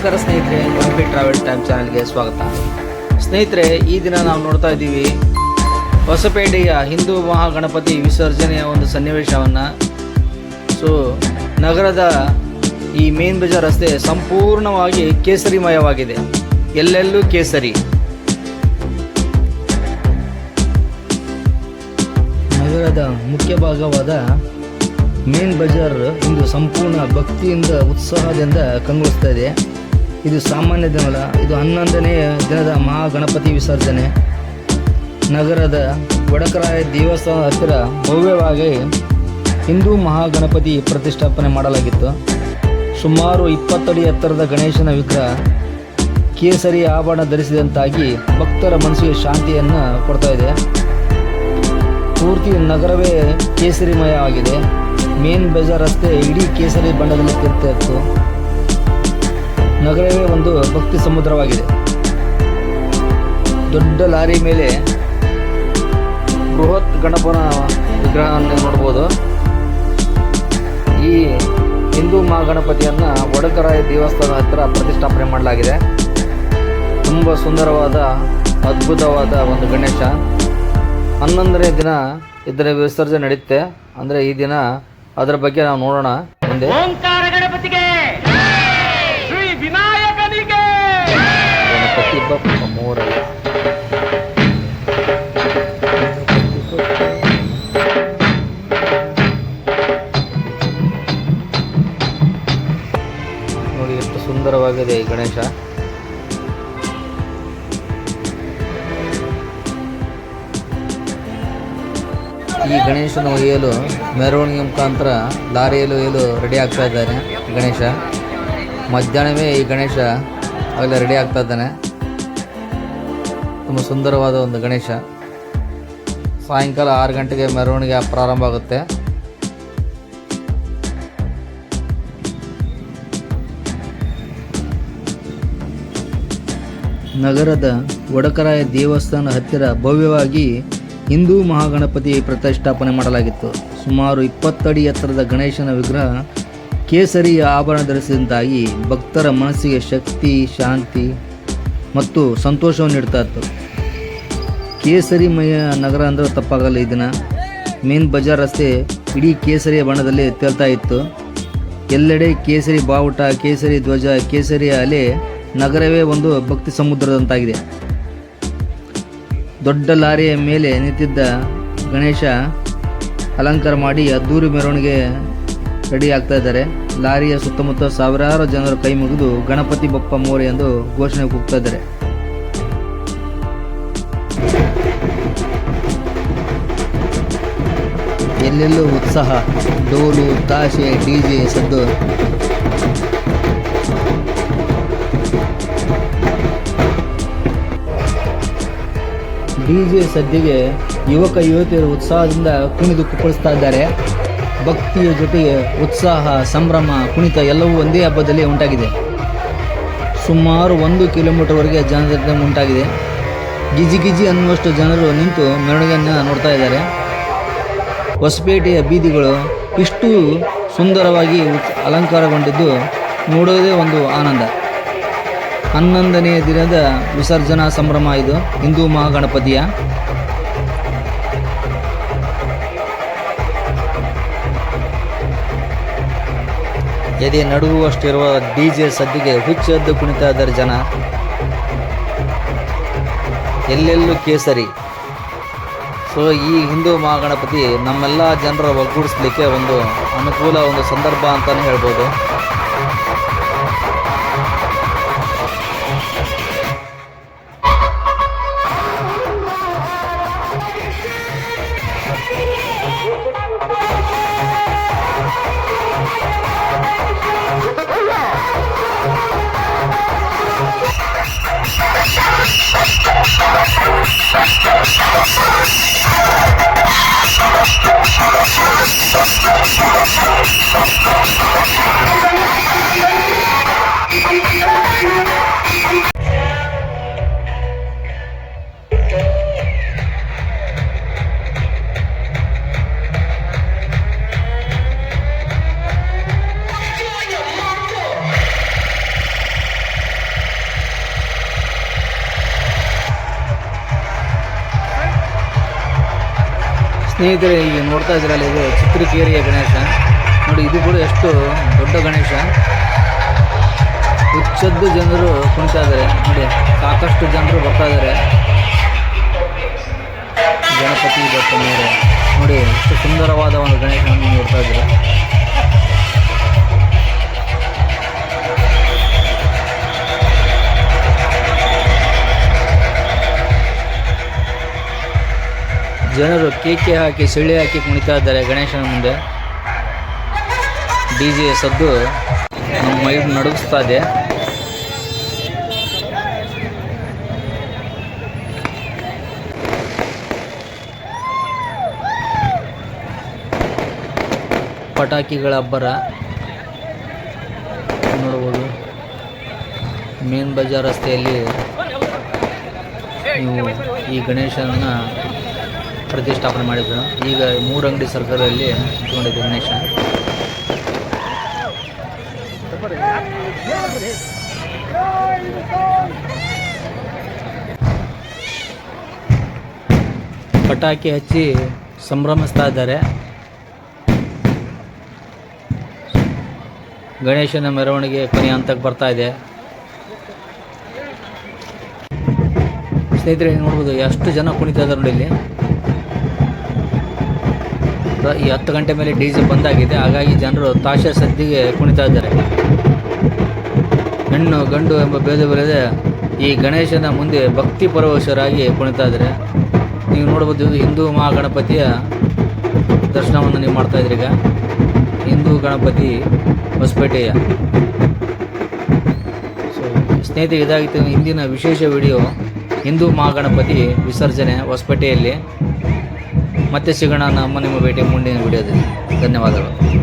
ನಮಸ್ಕಾರ ಸ್ನೇಹಿತರೆ Hampi travel time ಚಾನಲ್ಗೆ ಸ್ವಾಗತ. ಸ್ನೇಹಿತರೆ, ಈ ದಿನ ನಾವು ನೋಡ್ತಾ ಇದ್ದೀವಿ ಹೊಸಪೇಟೆಯ ಹಿಂದೂ ಮಹಾಗಣಪತಿ ವಿಸರ್ಜನೆಯ ಒಂದು ಸನ್ನಿವೇಶವನ್ನು. ಸೊ ನಗರದ ಈ ಮೇನ್ ಬಜಾರ್ ರಸ್ತೆ ಸಂಪೂರ್ಣವಾಗಿ ಕೇಸರಿಮಯವಾಗಿದೆ. ಎಲ್ಲೆಲ್ಲೂ ಕೇಸರಿ. ನಗರದ ಮುಖ್ಯ ಭಾಗವಾದ ಮೇನ್ ಬಜಾರ್ ಇಂದು ಸಂಪೂರ್ಣ ಭಕ್ತಿಯಿಂದ, ಉತ್ಸಾಹದಿಂದ ಕಂಗೊಳಿಸ್ತಾ ಇದೆ. ಇದು ಸಾಮಾನ್ಯ ದಿನವಲ್ಲ ಇದು ಹನ್ನೊಂದನೇ ದಿನದ ಮಹಾಗಣಪತಿ ವಿಸರ್ಜನೆ. ನಗರದ ವಡಕರಾಯ ದೇವಸ್ಥಾನದ ಹತ್ತಿರ ಭವ್ಯವಾಗಿ ಹಿಂದೂ ಮಹಾಗಣಪತಿ ಪ್ರತಿಷ್ಠಾಪನೆ ಮಾಡಲಾಗಿತ್ತು. ಸುಮಾರು ಇಪ್ಪತ್ತಡಿ ಎತ್ತರದ ಗಣೇಶನ ವಿಗ್ರಹ ಕೇಸರಿ ಆಭರಣ ಧರಿಸಿದಂತಾಗಿ ಭಕ್ತರ ಮನಸ್ಸಿಗೆ ಶಾಂತಿಯನ್ನು ಕೊಡ್ತಾ ಇದೆ. ಪೂರ್ತಿ ನಗರವೇ ಕೇಸರಿಮಯವಾಗಿದೆ ಮೇನ್ ಬಜಾರ್ ರಸ್ತೆ ಇಡೀ ಕೇಸರಿ ಬಣ್ಣದಲ್ಲಿ ತಿರ್ತಾ ನಗರವೇ ಒಂದು ಭಕ್ತಿ ಸಮುದ್ರವಾಗಿದೆ. ದೊಡ್ಡ ಲಾರಿ ಮೇಲೆ ಬೃಹತ್ ಗಣಪನ ವಿಗ್ರಹವನ್ನು ನೋಡ್ಬೋದು. ಈ ಹಿಂದೂ ಮಹಾಗಣಪತಿಯನ್ನು ಒಡಕರಾಯ ದೇವಸ್ಥಾನ ಹತ್ತಿರ ಪ್ರತಿಷ್ಠಾಪನೆ ಮಾಡಲಾಗಿದೆ. ತುಂಬ ಸುಂದರವಾದ, ಅದ್ಭುತವಾದ ಒಂದು ಗಣೇಶ. ಹನ್ನೊಂದನೇ ದಿನ ಇದರ ವಿಸರ್ಜನೆ ನಡೆಯುತ್ತೆ ಅಂದರೆ ಈ ದಿನ ಅದರ ಬಗ್ಗೆ ನಾವು ನೋಡೋಣ ಮುಂದೆ. ಬಪ್ಪ ಮೋರಯ್ಯ. ನೋಡಿ ಎಷ್ಟು ಸುಂದರವಾಗಿದೆ ಈ ಗಣೇಶ. ಈ ಗಣೇಶನ ಒಯ್ಯಲು ಮೆರವಣಿಗೆ ಮುಖಾಂತರ ಲಾರಿಯಲ್ಲಿ ಒಯ್ಯಲು ರೆಡಿ ಆಗ್ತಾ ಇದ್ದಾನೆ ಗಣೇಶ. ಮಧ್ಯಾಹ್ನವೇ ಈ ಗಣೇಶ ಅವೆಲ್ಲ ರೆಡಿ ಆಗ್ತಾ ಇದ್ದಾನೆ. ತುಂಬ ಸುಂದರವಾದ ಒಂದು ಗಣೇಶ. ಸಾಯಂಕಾಲ ಆರು ಗಂಟೆಗೆ ಮೆರವಣಿಗೆ ಪ್ರಾರಂಭ ಆಗುತ್ತೆ. ನಗರದ ಒಡಕರಾಯ ದೇವಸ್ಥಾನ ಹತ್ತಿರ ಭವ್ಯವಾಗಿ ಹಿಂದೂ ಮಹಾಗಣಪತಿ ಪ್ರತಿಷ್ಠಾಪನೆ ಮಾಡಲಾಗಿತ್ತು. ಸುಮಾರು ಇಪ್ಪತ್ತಡಿ ಎತ್ತರದ ಗಣೇಶನ ವಿಗ್ರಹ ಕೇಸರಿ ಆಭರಣ ಧರಿಸಿದಂತಾಗಿ ಭಕ್ತರ ಮನಸ್ಸಿಗೆ ಶಕ್ತಿ, ಶಾಂತಿ ಮತ್ತು ಸಂತೋಷವನ್ನು ಇಡ್ತಾ ಇತ್ತು. ಕೇಸರಿಮಯ ನಗರ ಅಂದರೆ ತಪ್ಪಾಗಲ್ಲ ಈ ದಿನ. ಮೇನ್ ಬಜಾರ್ ರಸ್ತೆ ಇಡೀ ಕೇಸರಿಯ ಬಣ್ಣದಲ್ಲಿ ತೇಲ್ತಾ ಇತ್ತು. ಎಲ್ಲೆಡೆ ಕೇಸರಿ ಬಾವುಟ, ಕೇಸರಿ ಧ್ವಜ, ಕೇಸರಿ ಅಲೆ, ನಗರವೇ ಒಂದು ಭಕ್ತಿ ಸಮುದ್ರದಂತಾಗಿದೆ. ದೊಡ್ಡ ಲಾರಿಯ ಮೇಲೆ ನಿಂತಿದ್ದ ಗಣೇಶ ಅಲಂಕಾರ ಮಾಡಿ ಅದ್ದೂರಿ ಮೆರವಣಿಗೆ ರೆಡಿ ಆಗ್ತಾ ಇದ್ದಾರೆ. ಲಾರಿಯ ಸುತ್ತಮುತ್ತ ಸಾವಿರಾರು ಜನರು ಕೈ ಮುಗಿದು ಗಣಪತಿ ಬಪ್ಪ ಮೋರೆ ಎಂದು ಘೋಷಣೆ ಕೂಗ್ತಾ ಇದ್ದಾರೆ. ಎಲ್ಲೆಲ್ಲೂ ಉತ್ಸಾಹ, ಡೋಲು, ತಾಶೆ ಡಿಜೆ ಸದ್ದು. ಡಿಜೆ ಸದ್ದಿಗೆ ಯುವಕ, ಯುವತಿಯರು ಉತ್ಸಾಹದಿಂದ ಕುಣಿದು ಕುಪ್ಪಳಿಸ್ತಾ ಇದ್ದಾರೆ. ಭಕ್ತಿಯ ಜೊತೆಗೆ ಉತ್ಸಾಹ, ಸಂಭ್ರಮ, ಕುಣಿತ ಎಲ್ಲವೂ ಒಂದೇ ಹಬ್ಬದಲ್ಲಿ ಉಂಟಾಗಿದೆ. ಸುಮಾರು ಒಂದು ಕಿಲೋಮೀಟರ್ವರೆಗೆ ಜನದಟ್ಟಣೆ ಉಂಟಾಗಿದೆ. ಗಿಜಿ ಗಿಜಿ ಅನ್ನುವಷ್ಟು ಜನರು ನಿಂತು ಮೆರವಣಿಗೆಯನ್ನು ನೋಡ್ತಾ ಇದ್ದಾರೆ. ಹೊಸಪೇಟೆಯ ಬೀದಿಗಳು ಇಷ್ಟು ಸುಂದರವಾಗಿ ಅಲಂಕಾರಗೊಂಡಿದ್ದು ನೋಡೋದೇ ಒಂದು ಆನಂದ. ಹನ್ನೊಂದನೆಯ ದಿನದ ವಿಸರ್ಜನಾ ಸಂಭ್ರಮ ಇದು. ಹಿಂದೂ ಮಹಾಗಣಪತಿಯ ಎದೆ ನಡುಗುವಷ್ಟಿರುವ ಡಿ ಜೆ ಸದ್ದಿಗೆ ಹುಚ್ಚೆದ್ದು ಕುಣಿತಾ ಇದ್ದಾರೆ ಜನ. ಎಲ್ಲೆಲ್ಲೂ ಕೇಸರಿ. ಸೊ ಈ ಹಿಂದೂ ಮಹಾಗಣಪತಿ ನಮ್ಮೆಲ್ಲ ಜನರ ಒಗ್ಗೂಡಿಸ್ಲಿಕ್ಕೆ ಒಂದು ಅನುಕೂಲ, ಒಂದು ಸಂದರ್ಭ ಅಂತಲೇ ಹೇಳ್ಬೋದು. ಸ್ನೇಹಿತರೆ, ಈಗ ನೋಡ್ತಾ ಇದ್ರಲ್ಲ ಇದು ಚಿತ್ರಕೇರಿಯ ಗಣೇಶ. ನೋಡಿ, ಇದು ಕೂಡ ಎಷ್ಟು ದೊಡ್ಡ ಗಣೇಶ. ಹುಚ್ಚದ್ದು ಜನರು ಕುಣಿತಾ ಇದ್ದಾರೆ. ನೋಡಿ, ಸಾಕಷ್ಟು ಜನರು ಬರ್ತಾ ಇದ್ದಾರೆ. ಗಣಪತಿ ಬರ್ತಾ ಮೇಲೆ ನೋಡಿ, ಎಷ್ಟು ಸುಂದರವಾದ ಒಂದು ಗಣೇಶನನ್ನು ನೋಡ್ತಾ ಇದ್ದಾರೆ. ಜನರು ಕೇಕೆ ಹಾಕಿ ಸಿಳ್ಳೆ ಹಾಕಿ ಕುಣಿತಾ ಇದ್ದಾರೆ ಗಣೇಶನ ಮುಂದೆ. ಡಿ ಜೆ ಸದ್ದು ನಮ್ಮ ಮೈ ನಡುಗಿಸ್ತಾ ಇದೆ. ಪಟಾಕಿಗಳ ಅಬ್ಬರ. ನೋಡ್ಬೋದು. ಮೇನ್ ಬಜಾರ್ ರಸ್ತೆಯಲ್ಲಿ ಈ ಗಣೇಶನ ಪ್ರತಿಷ್ಠಾಪನೆ ಮಾಡಿದ್ರು. ಈಗ ಮೂರು ಅಂಗಡಿ ಸರ್ಕಲಲ್ಲಿ ಇಟ್ಕೊಂಡಿದ್ದೆ ಗಣೇಶ ಪಟಾಕಿ ಹಚ್ಚಿ ಸಂಭ್ರಮಿಸ್ತಾ ಇದ್ದಾರೆ. ಗಣೇಶನ ಮೆರವಣಿಗೆ ಕೊನೆಯ ಹಂತಕ್ಕೆ ಬರ್ತಾ ಇದೆ. ಸ್ನೇಹಿತರೆ, ನೋಡ್ಬೋದು ಎಷ್ಟು ಜನ ಕುಣಿತಾ ಇದ್ದಾರೆ ನೋಡಿ ಇಲ್ಲಿ. ಈ ಹತ್ತು ಗಂಟೆ ಮೇಲೆ ಡಿ ಜೆ ಬಂದಾಗಿದೆ. ಹಾಗಾಗಿ ಜನರು ತಾಶ ಸದ್ದಿಗೆ ಕುಣಿತಾ ಇದ್ದಾರೆ. ಹೆಣ್ಣು, ಗಂಡು ಎಂಬ ಭೇದ ಬರದೆ ಈ ಗಣೇಶನ ಮುಂದೆ ಭಕ್ತಿ ಪರವಶರಾಗಿ ಕುಣಿತಾ ಇದ್ದಾರೆ. ನೀವು ನೋಡ್ಬೋದು ಇದು ಹಿಂದೂ ಮಹಾಗಣಪತಿಯ ದರ್ಶನವನ್ನು ನೀವು ಮಾಡ್ತಾ ಈಗ. ಹಿಂದೂ ಗಣಪತಿ ಹೊಸಪೇಟೆಯ. ಸೊ ಸ್ನೇಹಿತರೆ, ಇದಾಗಿತ್ತು ಇಂದಿನ ವಿಶೇಷ ವಿಡಿಯೋ. ಹಿಂದೂ ಮಹಾಗಣಪತಿ ವಿಸರ್ಜನೆ ಹೊಸಪೇಟೆಯಲ್ಲಿ. ಮತ್ತೆ ಸಿಗೋಣ ನಮ್ಮ ನಿಮ್ಮ ಭೇಟಿ ಮುಂದಿನ ವಿಡಿಯೋದಲ್ಲಿ. ಧನ್ಯವಾದಗಳು.